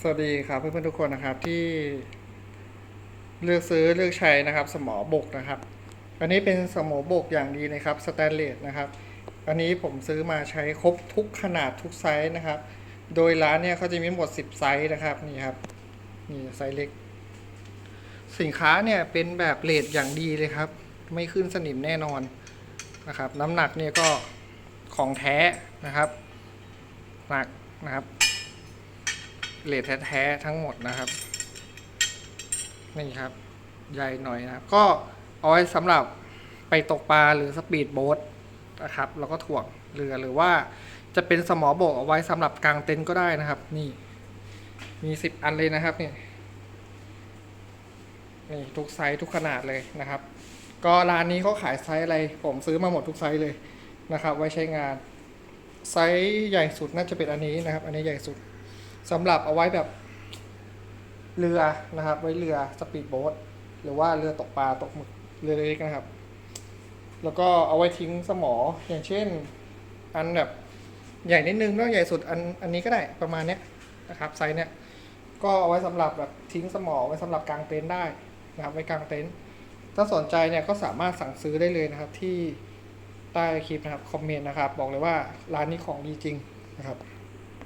สวัสดีครับเพื่อนๆทุกคนนะครับที่เลือกซื้อเลือกใช้นะครับสมอบกนะครับ อันนี้เป็นสมอบกอย่างดีนะครับสแตนเลสนะครับอันนี้ผมซื้อมาใช้ครบทุกขนาดทุกไซส์นะครับ โดยร้านเนี่ยเขาจะมีหมด 10 ไซส์นะครับนี่ครับนี่ไซส์เล็ก สินค้าเนี่ยเป็นแบบเลทอย่างดีเลยครับ ไม่ขึ้นสนิมแน่นอนนะครับ น้ำหนักเนี่ยก็ของแท้นะครับหนักนะครับ เลทแท้ๆทั้งหมดนะครับ นี่ครับ ใหญ่หน่อยนะครับ ก็เอาไว้สำหรับไปตกปลาหรือสปีดโบ๊ทนะครับ แล้วก็ถ่วงเรือหรือว่าจะเป็นสมอโบกเอาไว้สำหรับกางเต็นท์ก็ได้นะครับ นี่ มีสิบอันเลยนะครับนี่นี่ทุกไซส์ทุกขนาดเลยนะครับ ก็ร้านนี้เขาขายไซส์อะไร ผมซื้อมาหมดทุกไซส์เลยนะครับ ไว้ใช้งาน ไซส์ใหญ่สุดน่าจะเป็นอันนี้นะครับ อันนี้ใหญ่สุด สำหรับเอาไว้แบบเรือนะครับ ไว้เรือสปีดโบ๊ทหรือว่าเรือตกปลาตกหมึกเรือเล็กนะครับ แล้วก็เอาไว้ทิ้งสมออย่างเช่น อันแบบใหญ่นิดนึงแล้วใหญ่สุดอันอันนี้ก็ได้ประมาณเนี้ยนะครับไซส์เนี้ยก็เอาไว้สำหรับแบบทิ้งสมอไว้สำหรับกางเต็นท์ได้นะครับไว้กางเต็นท์ถ้าสนใจเนี่ยก็สามารถสั่งซื้อได้เลยนะครับที่ใต้คลิปนะครับคอมเมนต์นะครับ บอกเลยว่าร้านนี้ของดีจริงนะครับ